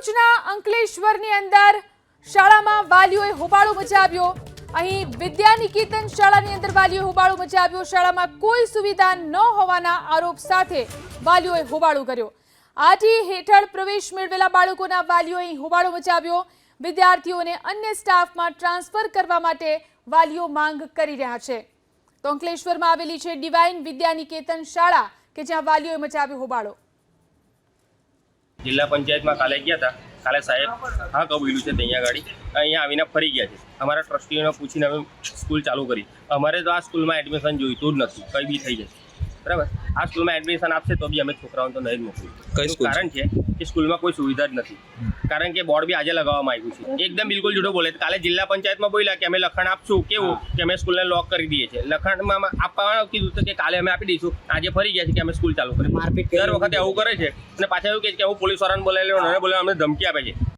ભરૂચના અંકલેશ્વરની અંદર શાળામાં વાલીઓએ હોબાળો મચાવ્યો. અહીં વિદ્યા નિકેતન શાળાની અંદર વાલીઓએ હોબાળો મચાવ્યો. શાળામાં કોઈ સુવિધા ન હોવાના આરોપ સાથે વાલીઓએ હોબાળો કર્યો. આજી હેઠળ પ્રવેશ મેળવેલા બાળકોના વાલીઓએ હોબાળો મચાવ્યો. વિદ્યાર્થીઓને અન્ય સ્ટાફમાં ટ્રાન્સફર કરવા માટે વાલીઓ માંગ કરી રહ્યા છે. તો અંકલેશ્વરમાં આવેલી છે ડિવાઇન વિદ્યા નિકેતન શાળા કે જ્યાં વાલીઓએ મચાવ્યો હોબાળો. જિલ્લા પંચાયતમાં કાલે ગયા હતા. કાલે સાહેબ હા કબૂલ્યું છે ત્યાં ગાડી. અહીંયા આવીને ફરી ગયા છે. અમારા ટ્રસ્ટીઓને પૂછીને અમે સ્કૂલ ચાલુ કરી. અમારે તો આ સ્કૂલમાં એડમિશન જોઈતું જ નથી. કંઈ બી થઈ જશે. બરાબર? આ સ્કૂલમાં એડમિશન આપશે તો બી અમે છોકરાઓને તો નહીં જ મોકલીએ? કારણ છે કે સ્કૂલમાં કોઈ સુવિધા જ નથી. કારણ કે બોર્ડ બી આજે લગાવવામાં આવ્યું છે. એકદમ બિલકુલ જુડો બોલે. કાલે જિલ્લા પંચાયતમાં બોલ્યા કે અમે લખાણ આપશું કેવું? કે અમે સ્કૂલને લોક કરી દઈએ છીએ. લખાણમાં આપવાનું કીધું હતું કે કાલે અમે આપી દઈશું. આજે ફરી ગયા છે કે અમે સ્કૂલ ચાલુ કરી દર વખતે આવું કરે છે. અને પાછા એવું કહે છે કે હું પોલીસ વાળાને બોલાવી લેવાનું અને બોલે અમને ધમકી આપે છે.